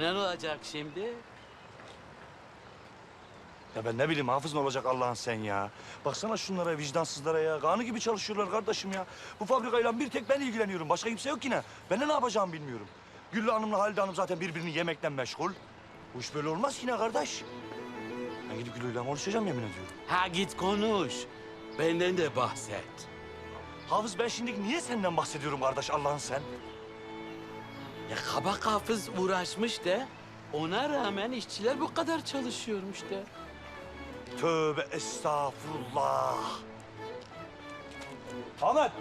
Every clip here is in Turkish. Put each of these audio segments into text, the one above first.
Sana ne olacak şimdi? Ya ben ne bileyim hafız mı olacak Allah'ın sen ya? Baksana şunlara vicdansızlara ya. Kanı gibi çalışıyorlar kardeşim ya. Bu fabrikayla bir tek ben ilgileniyorum. Başka kimse yok yine. Ben de ne yapacağımı bilmiyorum. Güllü Hanım'la Halide Hanım zaten birbirini yemekten meşgul. Bu iş böyle olmaz yine kardeş. Ben gidip Güllü'yle konuşacağım yemin ediyorum. Ha git konuş. Benden de bahset. Hafız ben şimdi niye senden bahsediyorum kardeş Allah'ın sen? Ya kabak hafız uğraşmış da ona rağmen işçiler bu kadar çalışıyormuş da. Tövbe estağfurullah. Ahmet.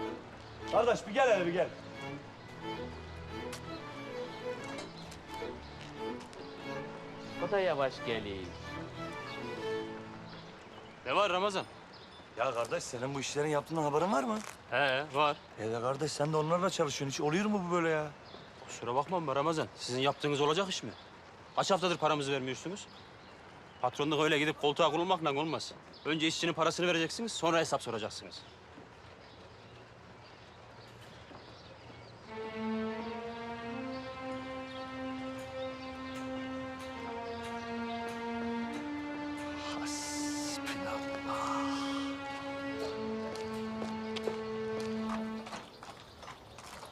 Kardeş bir gel hele bir gel. O da yavaş geliyor. Ne var Ramazan? Ya kardeş senin bu işlerin yaptığından haberin var mı? He var. E de kardeş sen de onlarla çalışıyorsun. Hiç oluyor mu bu böyle ya? Kusura bakma be Ramazan. Sizin yaptığınız olacak iş mi? Kaç haftadır paramızı vermiyorsunuz? Patronluk öyle gidip koltuğa kurulmakla olmaz. Önce işçinin parasını vereceksiniz, sonra hesap soracaksınız.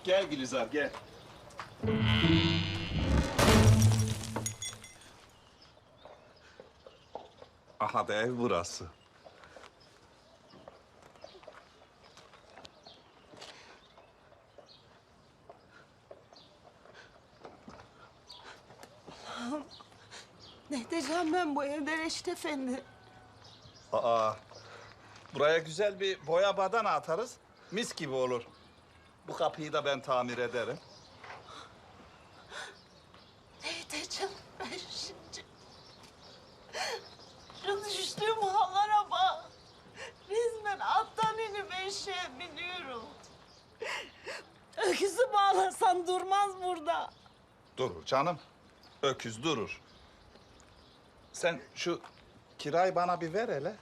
Gel Gülizar gel. Aha da ev burası. Ne edeceğim ben bu evde Reşit Efendi? Aa, buraya güzel bir boya badana atarız. Mis gibi olur. Bu kapıyı da ben tamir ederim. Ne edeceğim ben şimdi? Şu düştüğüm hallara bak. Resmen attan inip eşeğe biniyorum. Öküzü bağlasan durmaz burada. Durur canım. Öküz durur. Sen şu kirayı bana bir ver hele.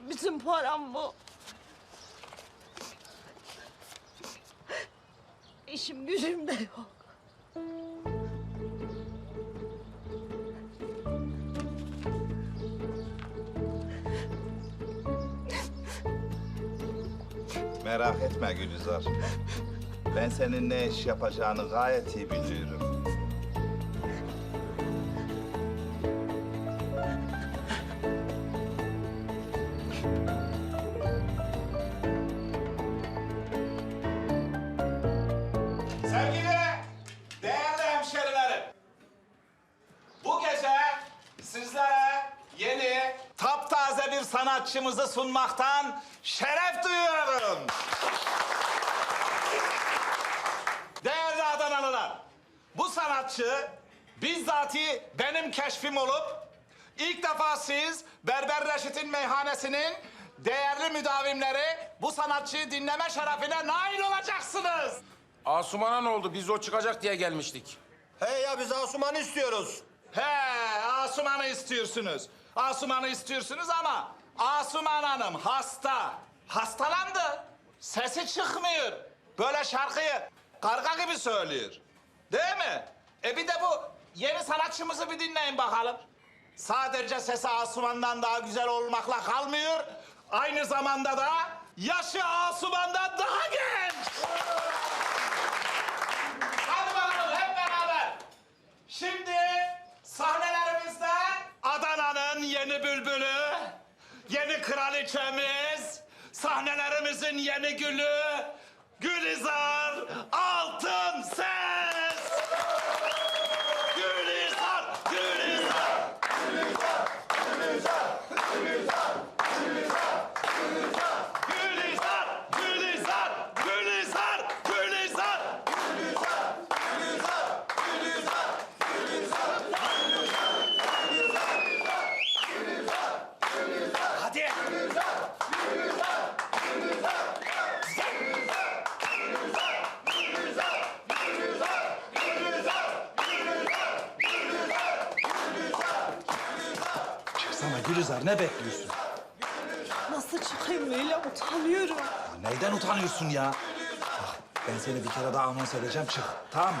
Bütün param bu. İşim gücüm de yok. Merak etme Gülizar. Ben senin ne iş yapacağını gayet iyi biliyorum. Sevgili değerli hemşerilerim. Bu gece sizlere yeni taptaze bir sanatçımızı sunmaktan şeref duyuyorum. Değerli Adanalılar, bu sanatçı bizzati benim keşfim olup ilk defa siz Berber Reşit'in meyhanesinin değerli müdavimleri bu sanatçıyı dinleme şerefine nail olacaksınız. Asuman'a ne oldu? Biz o çıkacak diye gelmiştik. Hey ya biz Asuman'ı istiyoruz. He, Asuman'ı istiyorsunuz. Asuman'ı istiyorsunuz ama Asuman Hanım hasta. Hastalandı. Sesi çıkmıyor. Böyle şarkıyı karga gibi söylüyor. Değil mi? E bir de bu yeni sanatçımızı bir dinleyin bakalım. Sadece sesi Asuman'dan daha güzel olmakla kalmıyor. Aynı zamanda da yaşı Asuman'dan daha genç. Hadi bakalım hep beraber. Şimdi sahnelerimizde Adana'nın yeni bülbülü, yeni kraliçemiz, sahnelerimizin yeni gülü, Gülizar Altın Ses. Gülizar, Gülizar. Gülizar, Gülizar, Gülizar, Gülizar. Hadi. Sana Gülizar ne bekliyorsun? Nasıl bakayım öyle utanıyorum. Neyden utanıyorsun ya? Bak, ben seni bir kere daha anons edeceğim çık. Tamam mı?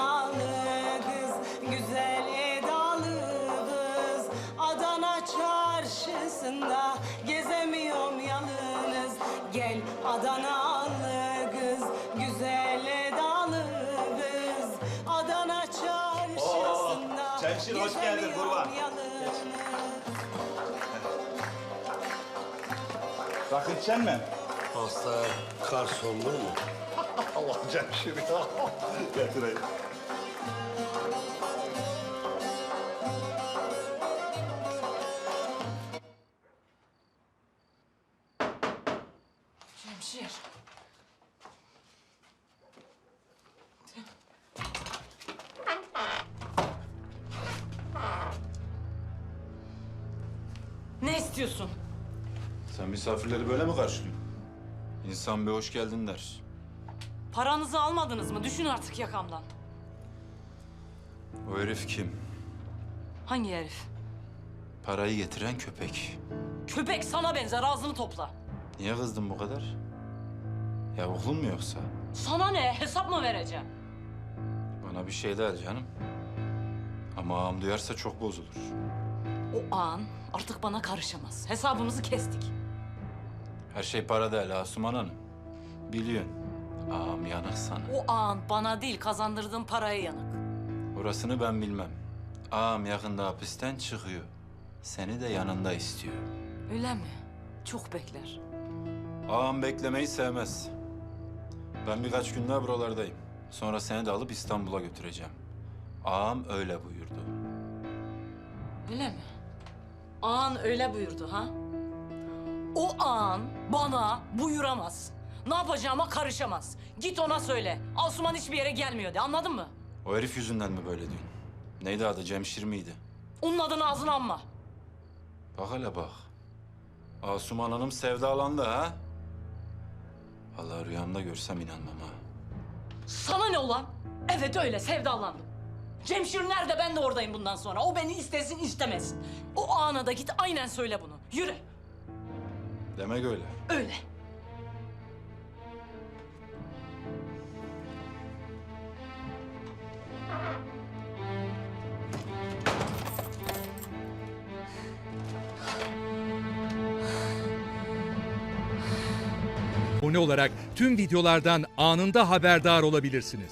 Adanalı kız güzel edalı kız Adana çarşısında Cemşir, hoş geldin, gezemiyorum kurban. Rakı içeceksin mi? Hasta kars olur mu? Allah Cemşir ya. Getireyim. Ne istiyorsun? Sen misafirleri böyle mi karşılıyorsun? İnsan bir hoş geldin der. Paranızı almadınız mı? Düşün artık yakamdan. O herif kim? Hangi herif? Parayı getiren köpek. Köpek sana benzer ağzını topla. Niye kızdın bu kadar? Yavuklun mu yoksa? Sana ne? Hesap mı vereceğim? Bana bir şey der canım. Ama ağam duyarsa çok bozulur. O an artık bana karışamaz. Hesabımızı kestik. Her şey para değil Asuman Hanım. Biliyorsun. Ağam yanık sana. O an bana değil kazandırdığın paraya yanık. Orasını ben bilmem. Ağam yakında hapisten çıkıyor. Seni de yanında istiyor. Öyle mi? Çok bekler. Ağam beklemeyi sevmez. Ben birkaç gün daha buralardayım. Sonra seni de alıp İstanbul'a götüreceğim. Ağam öyle buyurdu. Öyle mi? Ağan öyle buyurdu ha? O ağan bana buyuramaz. Ne yapacağıma karışamaz. Git ona söyle. Asuman hiçbir yere gelmiyor de anladın mı? O herif yüzünden mi böyle diyorsun? Neydi adı? Cemşir miydi? Onun adını ağzına anma. Bak hele bak. Asuman Hanım sevdalandı ha? Allah rüyamda görsem inanmam ha. Sana ne ulan? Evet öyle sevdalandım. Cemşir nerede ben de oradayım bundan sonra. O beni istesin istemesin. O ana da git aynen söyle bunu. Yürü. Demek öyle. Öyle. abone olarak tüm videolardan anında haberdar olabilirsiniz.